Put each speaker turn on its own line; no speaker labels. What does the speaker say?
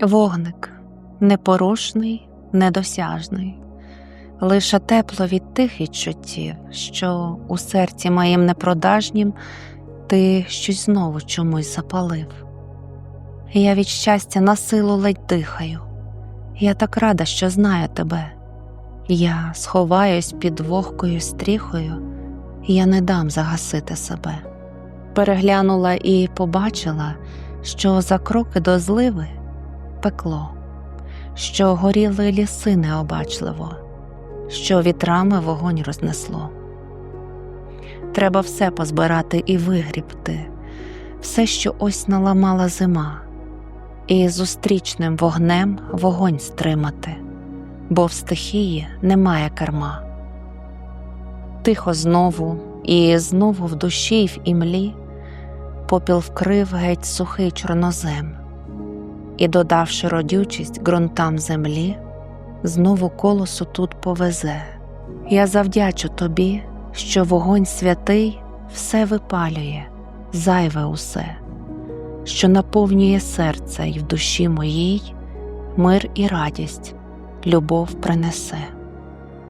Вогник непорушний, недосяжний, лише тепло від тих відчуттів, що у серці моїм непродажнім ти щось знову чомусь запалив. Я від щастя на силу ледь дихаю. Я так рада, що знаю тебе. Я сховаюсь під вогкою стріхою, я не дам загасити себе. Переглянула і побачила, що за кроки до зливи пекло, що горіли ліси необачливо, що вітрами вогонь рознесло. Треба все позбирати і вигрібти, все, що ось наламала зима, і зустрічним вогнем вогонь стримати, бо в стихії немає керма. Тихо знову і знову в душі й в імлі попіл вкрив геть сухий чорнозем, і, додавши родючість ґрунтам землі, знову колосу тут повезе. Я завдячу тобі, що вогонь святий все випалює, зайве усе, що наповнює серце й в душі моїй мир і радість, любов принесе.